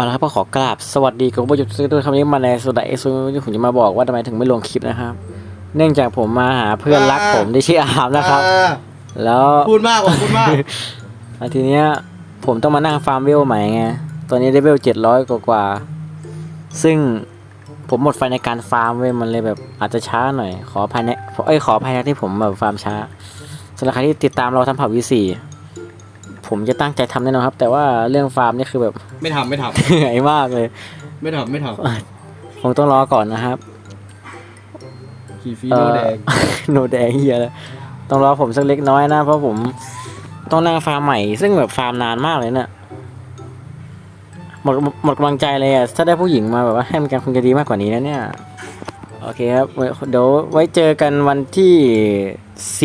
เอาละครับก็ขอกราบสวัสดีกับผู้ชมทุกท่านด้วยครับวันนี้มาในสุดาเอซูที่ผมจะมาบอกว่าทำไมถึงไม่ลงคลิปนะครับ เนื่องจากผมมาหาเพื่อนรักผมที่ชื่ออามนะครับอ่าแล้วพูดมากกว่าพูดมากแล้วทีเนี้ยผมต้องมานั่งฟาร์มเวลใหม่ไงตอนนี้ได้เวลเจ็ดร้อยกว่าๆซึ่งผมหมดไฟในการฟาร์มเว้ยมันเลยแบบอาจจะช้าหน่อย ขอภายในเอ้ยขอภายในที่ผมแบบฟาร์มช้าสำหรับใครที่ติดตามเราทำเผ่าวีสี่ ผมจะตั้งใจทำแน่นอนครับ แต่ว่าเรื่องฟาร์มนี่คือแบบ ไม่ทำไม่ทเหนื่อยมากเลยำไม่ทำไม่ทคงต้องรอก่อนนะครับำขี่ฟีเอ่โนอแดง โนแดงเฮียเลยต้องรอผมสักเล็กน้อยนะ เพราะผมต้องนั่งฟาร์มใหม่ ซึ่งแบบฟาร์มนานมากเลยเนี่ยหมดหมดกำลังใจเลยอะถ้าได้ผู้หญิงมาแบบว่าให้มันกันคงจะดีมากกว่านี้นะเนี่ย โอเคครับไว้เดี๋ยวไว้เจอกันวันที่สิ